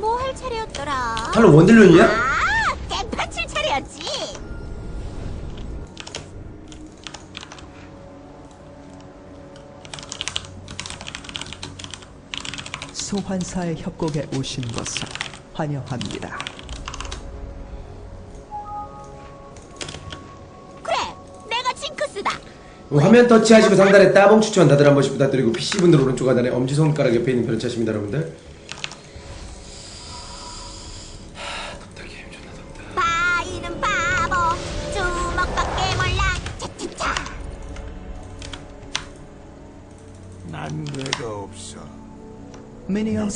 뭐 할 차례였더라? 탈론 원딜론이야? 아, 깽판 칠 차례였지. 소환사의 협곡에 오신 것을 환영합니다. 그래, 내가 징크스다. 화면 터치하시고 상단에 따봉 추천 다들 한 번씩 부탁드리고 PC분들 오른쪽 하단에 엄지손가락 옆에 있는 별을 차십니다 여러분들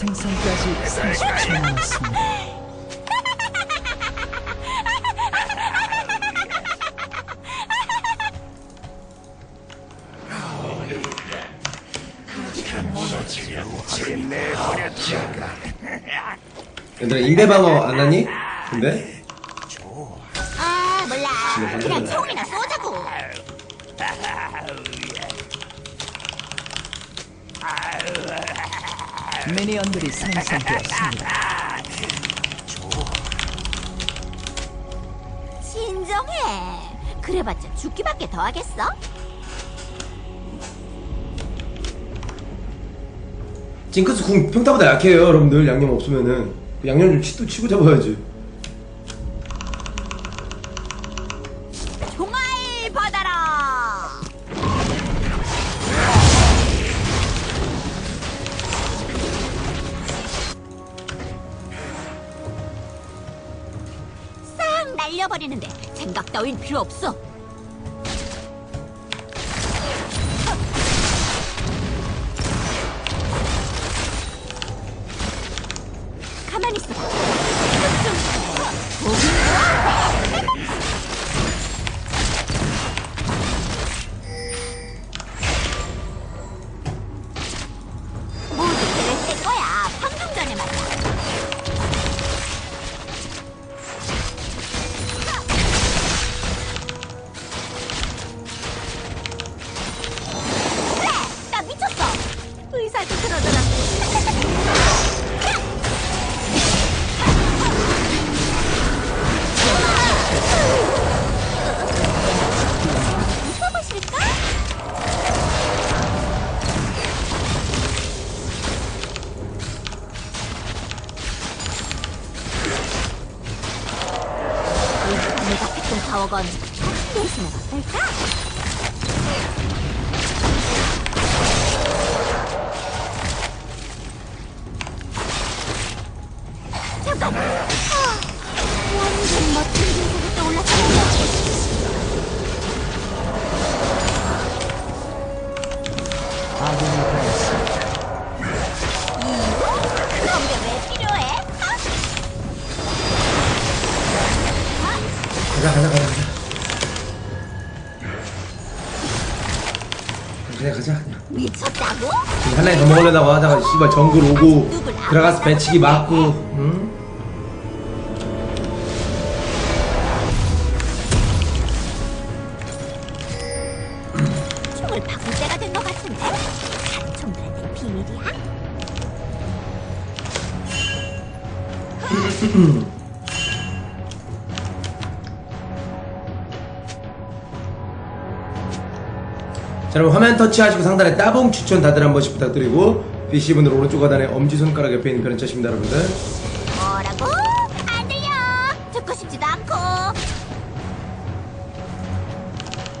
생성까지 30초 남았습니다. 얘들아 인베 방어 안 하니? 근데? 생성되었습니다. 진정해. 그래봤자 죽기밖에 더 하겠어? 징크스 궁 평타보다 약해요 여러분들 양념 없으면은 양념 좀 치, 또 치고 잡아야지 따윈 필요 없어. 잠깐! 아, 완전 멋진 기술이 떠올랐어. 아군이. 그런 게왜 필요해? 아, 가자 가자 가자 가자 그냥 가자 그냥 미쳤다고? 지금 한 라인 더 먹으려다가 하다가 씨발 정글 오고 들어가서 배치기 맞고 응? 자 여러분 화면 터치하시고 상단에 따봉 추천 다들 한 번씩 부탁드리고 PC분들 오른쪽 하단에 엄지손가락 옆에 있는 별을 차십니다 여러분들 뭐라고? 안 들려! 듣고 싶지도 않고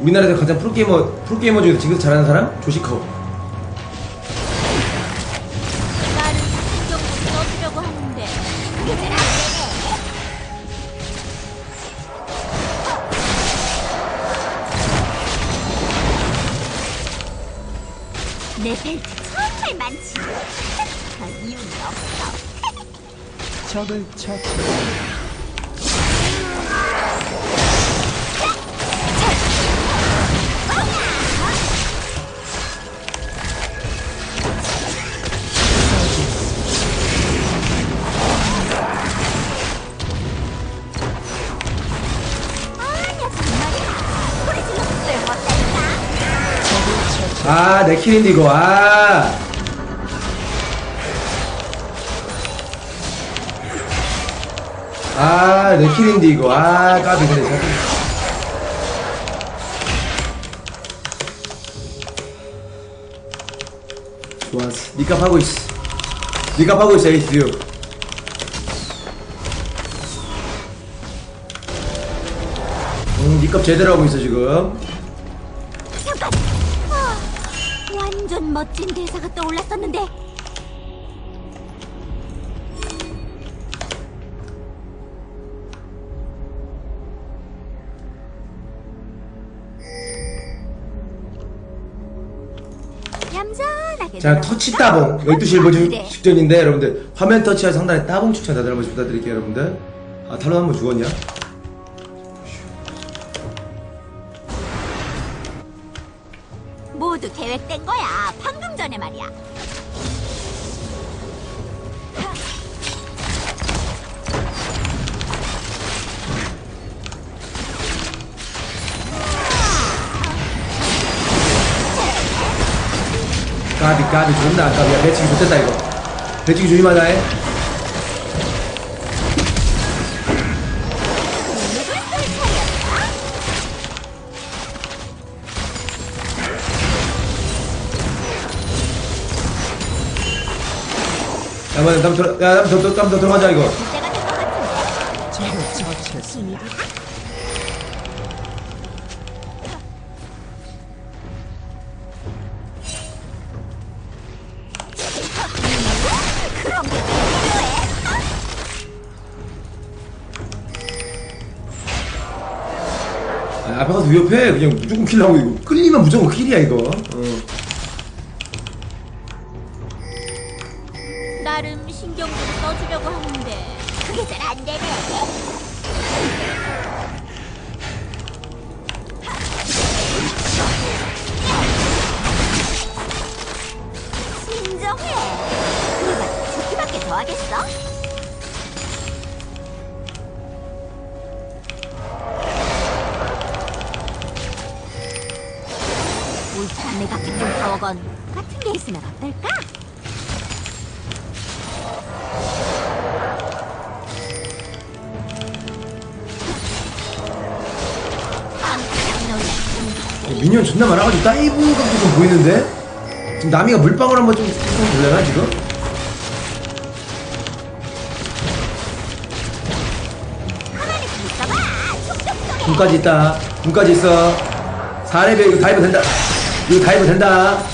우리나라에서 가장 프로게이머 프로게이머 중에서 징크스 잘하는 사람? 조시커 적을 처치. 아 내 킬인데 이거 아 아, 내 킬인데, 이거. 아, 까비, 그래. 잘. 좋았어. 니값 하고 있어. 니값 하고 있어, 에이스 유. 응, 니값 제대로 하고 있어, 지금. 아, 완전 멋진 대사가 떠올랐었는데. 자? 터치 따봉. 12시 일보 중 그래. 직전인데, 여러분들. 화면 터치와 상단에 따봉 추천 다들 한 번씩 부탁드릴게요, 여러분들. 아, 탈론 한번 죽었냐? 까비, 까비, 존나 아깝이야. 배치기 좋겠다, 이거. 배치기 조심하자, 해. 누굴 쏠 차례였다? 야, 뭐, 한번 들어, 야, 한번 더, 더, 한번 더 들어가자, 이거. 앞에 가서 위협해. 그냥 무조건 킬하고, 이거. 끌리면 무조건 킬이야, 이거. 어. 미니언 존나 많아가지고 다이브 각도 좀 보이는데? 지금 나미가 물방울 한번 좀, 좀 볼래나, 지금? 군까지 있다. 군까지 있어. 4레벨 이거 다이브 된다. 이거 다이브 된다.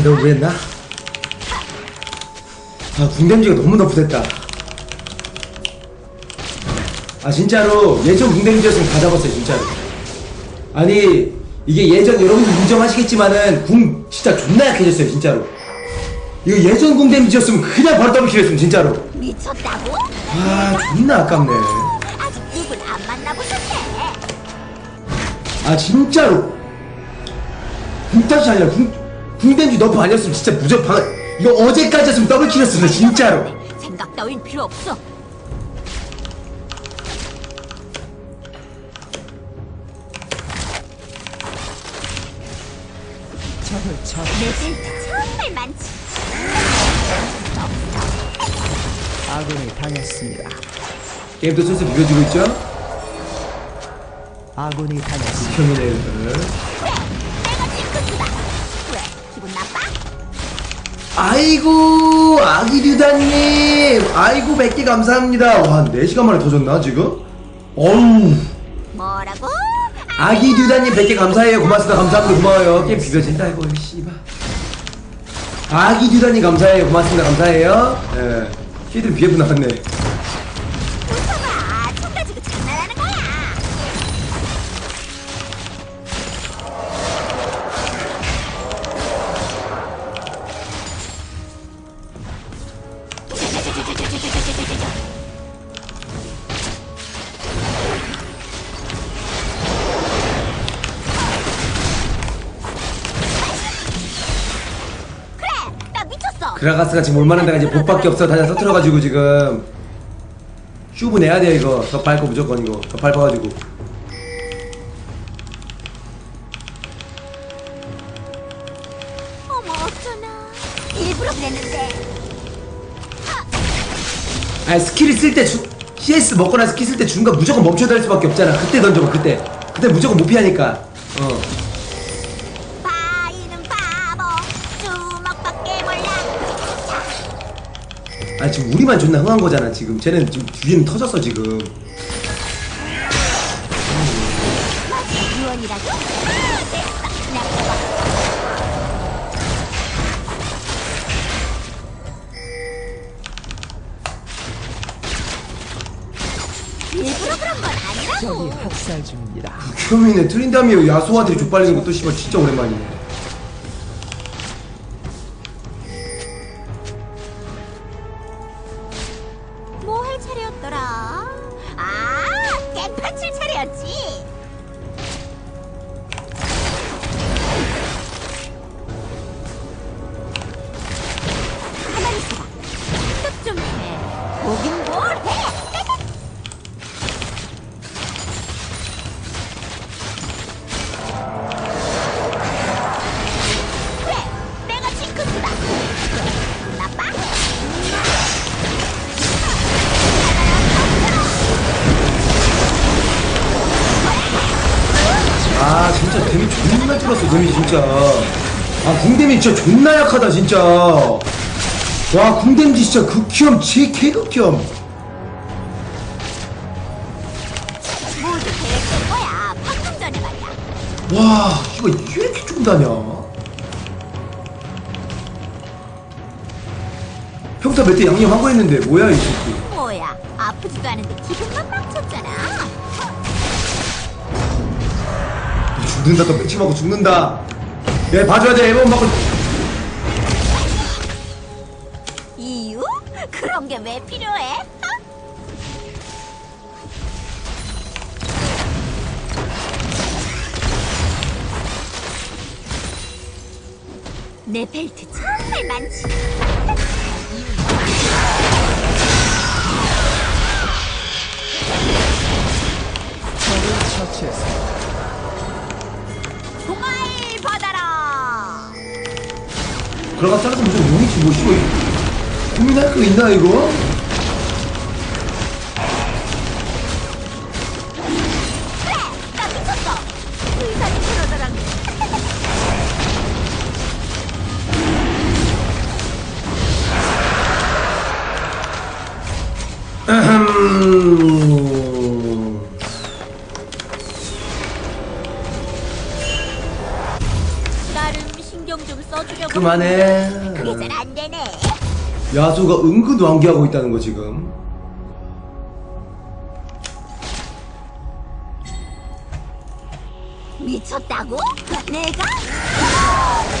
아, 너무 그랬나? 아, 궁댐지가 너무 너프됐다. 아, 진짜로, 예전 궁댐지였으면 다 잡았어요, 진짜로. 아니, 이게 예전, 여러분들 인정하시겠지만은, 궁 진짜 존나 약해졌어요, 진짜로. 이거 예전 궁댐지였으면 그냥 바로 더블킬했으면, 진짜로. 미쳤다고? 아, 존나 아깝네. 아직 누군 안 만나보셨네. 아, 진짜로. 궁탓이 아니라, 궁, 궁댐지 너프 아니었으면 진짜 무조건, 이거 어제까지였으면 더블킬했으면, 진짜로. 생각 따윈 필요 없어. 적을 처치. 내 센트 정말 많지. 아군이 당했습니다. 게임도 슬슬 비벼지고 있죠? 아군이 당했습니다. 터미네이터를. 내가 징크스다. 아이고, 아기듀다님. 아이고, 100개 감사합니다. 와, 4시간 만에 터졌나, 지금? 어우. 뭐라고? 아기듀다님 100개 감사해요. 고맙습니다. 감사합니다. 고마워요. 게임 비벼진다, 이거, 씨발. 아기듀다님 감사해요. 고맙습니다. 감사해요. 예. 키들 BF 나왔네. 그라가스가 지금 올만한 데가 이제 복밖에 없어. 다시 서툴러가지고 지금. 슈브 내야 돼 이거. 더 밟고 무조건 이거. 더 밟아가지고. 어머 어쩌나. 일부러 그랬는데. 아니 스킬을 쓸때 CS 먹거나 스킬 쓸 때 중간 무조건 멈춰야 될 수밖에 없잖아. 그때 던져봐 그때. 그때 무조건 못 피하니까. 어 아니 지금 우리만 존나 흥한 거잖아 지금 쟤는 지금 뒤에는 터졌어 지금 유언이라고? 됐어. 나 일부러 그런 건 아니라고. 적이 학살 중입니다. 극혐이네 트린다미오 야소한테 족발리는 것도 씨발 진짜 오랜만이네 차례였더라? 아, 깽판 칠 차례였지. 약하다 진짜 와 궁데미 진짜 극혐 제 개극혐 모두 계획된 거야. 방금 전에 말이야. 와 이거 왜 이렇게 죽는다냐 평타 몇 대 양념하고 했는데 뭐야 이 새끼 뭐야? 아프지도 않은데 기분만 망쳤잖아. 죽는다 또 뺑침하고 죽는다 얘 봐줘야 돼 앨범 막을 들어가 따라서 무슨 용이지 뭐 씨발 고민할 거 있나 이거? 그만해 그게 잘 안 되네. 야수가 은근 완기하고 있다는 거 지금 미쳤다고? 내가?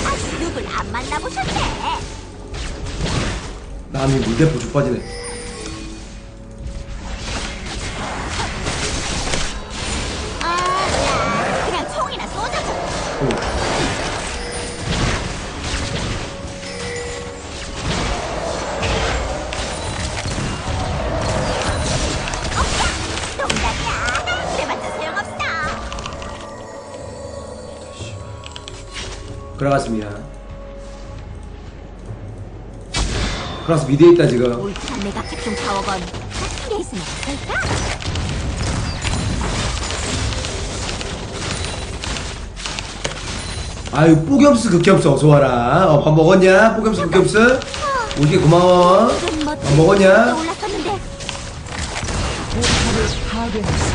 아직 누굴 안 만나보셨대. 남이 물대포 족빠지네 그라가스입니다 그라가스 미드에 있다 지금 울트라 메가 캡종 타워건 같은 게 있으면 어떨까? 아유 뽀겸스 극혐스 어서와라 어, 밥 먹었냐? 뽀겸스 극혐스? 오지게 고마워 뭐밥 먹었냐? 파괴했습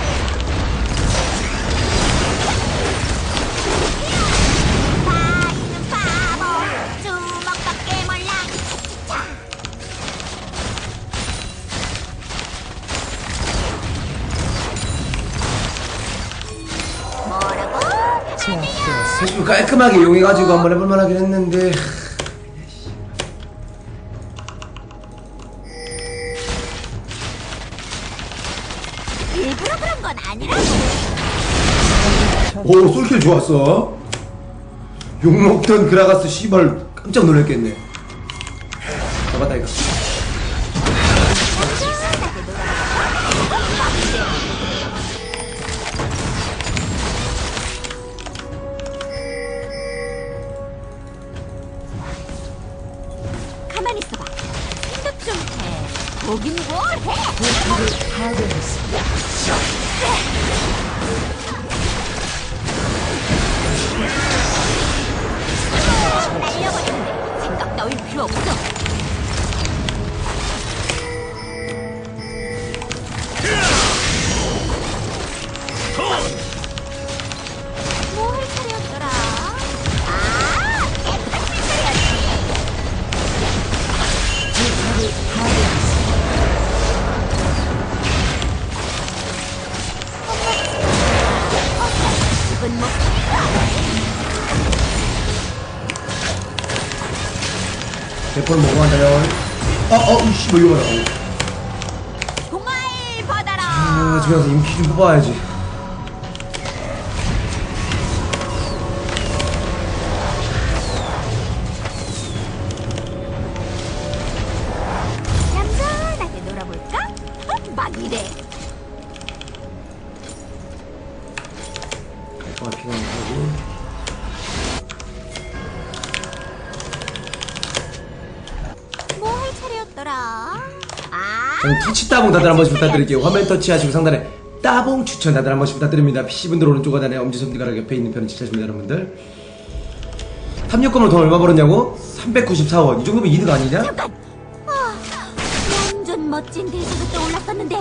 깔끔하게 이용해가지고 한번 해볼만 하긴 했는데 일부러 그런 건 아니라고. 오 솔킬 좋았어. 욕먹던 그라가스 씨발 깜짝 놀랐겠네. 잡았다 이거 먹고 간다요 어어 이씨 뭐 이거 봐라 어. 동아일 받아라. 아 집에 가서 임키 좀 뽑아야지 얌전하게 놀아볼까? 어? 막 이래. 깔끔한 피가 나고 터치 따봉 다들 한 번씩 부탁드릴게요 화면 터치하시고 상단에 따봉 추천 다들 한 번씩 부탁드립니다 PC분들 오른쪽 하단에 엄지손가락 옆에 있는 편을 지켜주십니다 여러분들 탐욕금으로 돈 얼마 벌었냐고? 394원 이 정도면 이득 아니냐? 잠깐. 아, 완전 멋진 대사가 떠올랐었는데.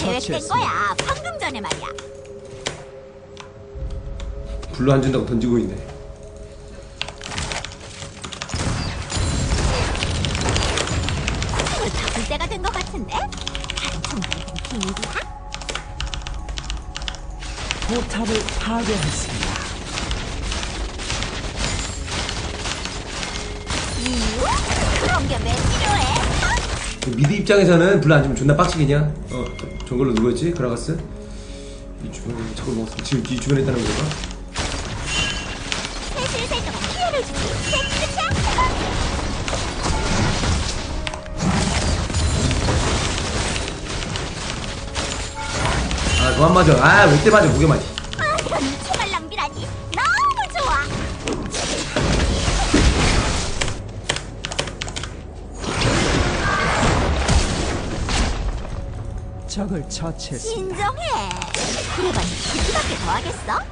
계획된 거야. 방금 전에 말이야. 불로 안 준다고 던지고 있네 바꿀 때가 된 것 같은데? 총알이 좀 비밀이야? 포탑을 파괴했습니다. 미드 입장에서는 불로 안 주면 존나 빡치겠냐? 어 정글로 누구였지? 그라가스? 이 주변에 저걸 먹었어 지금 이 주변에 있다는 거가? 아 그만 맞아 아 왜 때 맞아 무게 맞아 적을 처치했습니다. 인정해 그래봤니 그밖에 더 하겠어?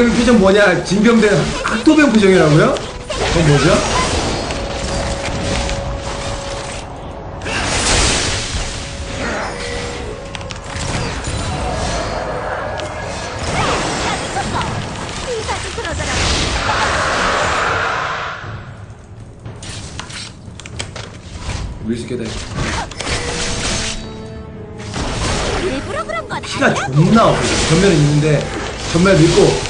보기는 표정 뭐냐 징병대 학도병 표정이라고요? 그건 뭐죠? 밀수께다 일부러 그런 건 피가 존나 없어 전면은 있는데 전면 있고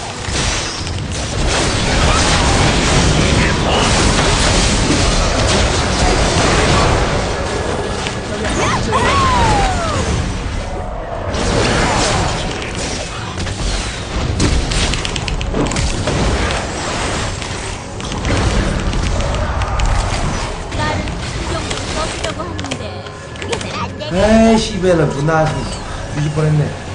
씨발라 누나 뒤질 뻔했네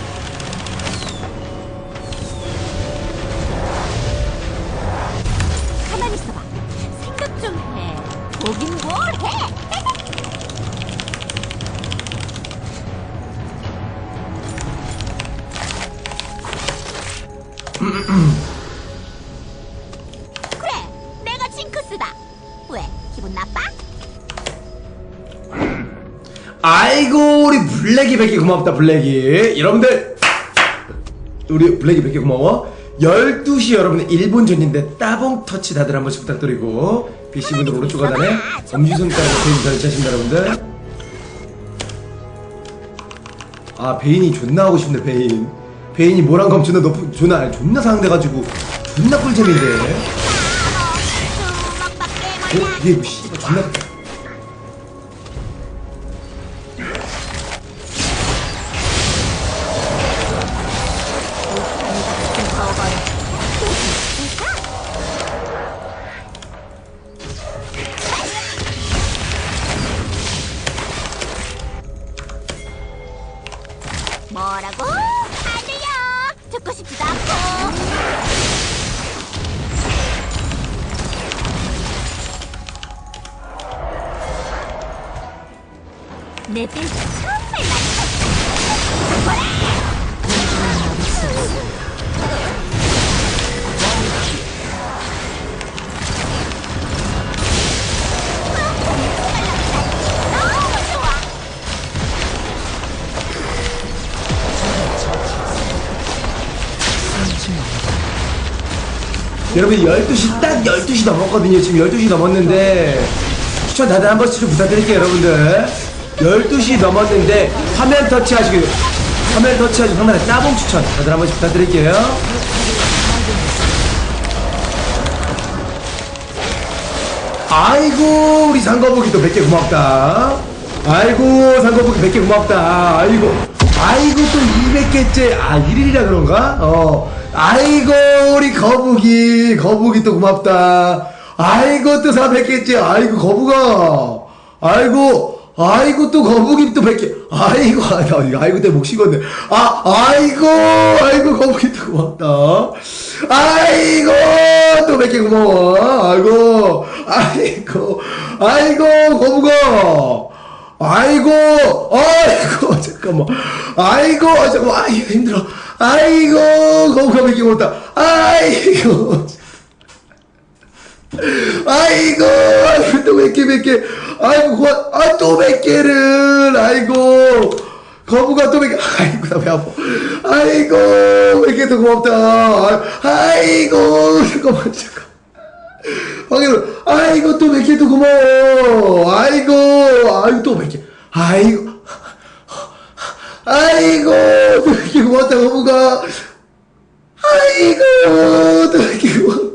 블랙이 100개 고맙다 블랙이. 여러분들 우리 블랙이 100개 고마워. 12시 여러분들 일본 전인데 따봉 터치 다들 한 번씩 부탁드리고 PC분들 오른쪽 하단에 엄지손가락에 베인 설치하십니다 여러분들. 아 베인이 존나 하고 싶네 베인. 베인이 뭐랑 검 존나 높은 존나 아니, 존나 상대가지고 존나 꿀잼인데. 어? 이게 뭐 씨발 존나 여러분 12시 딱 12시 넘었거든요. 지금 12시 넘었는데 추천 다들 한 번씩 좀 부탁드릴게요 여러분들. 12시 넘었는데 화면 터치하시고 화면 터치하시고 화면에 따봉 추천 다들 한 번씩 부탁드릴게요. 아이고 우리 상거북이 또 100개 고맙다. 아이고 상거북이 100개 고맙다. 아이고 아이고 또 200개째 아 1일이라 그런가? 어 아이고 우리 거북이. 거북이 또 고맙다. 아이고 또 400개째 아이고 거북아. 아이고 아이고 또 거북이 또 100개 아이고 아, 나 아이고 내 목 식었네. 아 아이고 아이고 거북이 또 고맙다. 아이고 또 100개 고마워. 아이고 아이고 아이고 거북아 아이고 아이고 잠깐만 아이고 잠깐만 아이고 힘들어 아이고 100개 고맙다 아이고 아이고, 아이고, 또몇 개, 몇 개. 아이고, 고마, 아, 또 몇 개를. 아이고, 거부가 또 몇 개. 아이고, 나배 아파. 아이고, 몇 개 더 고맙다. 아, 아이고, 잠깐만, 잠깐. 황희로, 아이고, 또몇개더 고마워. 아이고, 아이고, 또몇 개. 아이고, 아이고, 또몇개 고맙다, 거부가. 아이고, 또몇개 고맙다.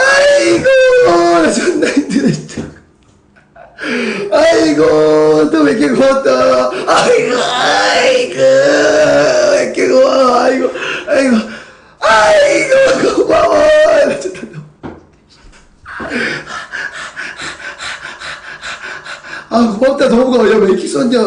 아이고 나 존나 진짜 아이고 또몇개 고맙다 아이고 아이고 몇개 고마워 아이고 아이고 아이고 고마워 아 고맙다 더우가. 야왜 이렇게 썼냐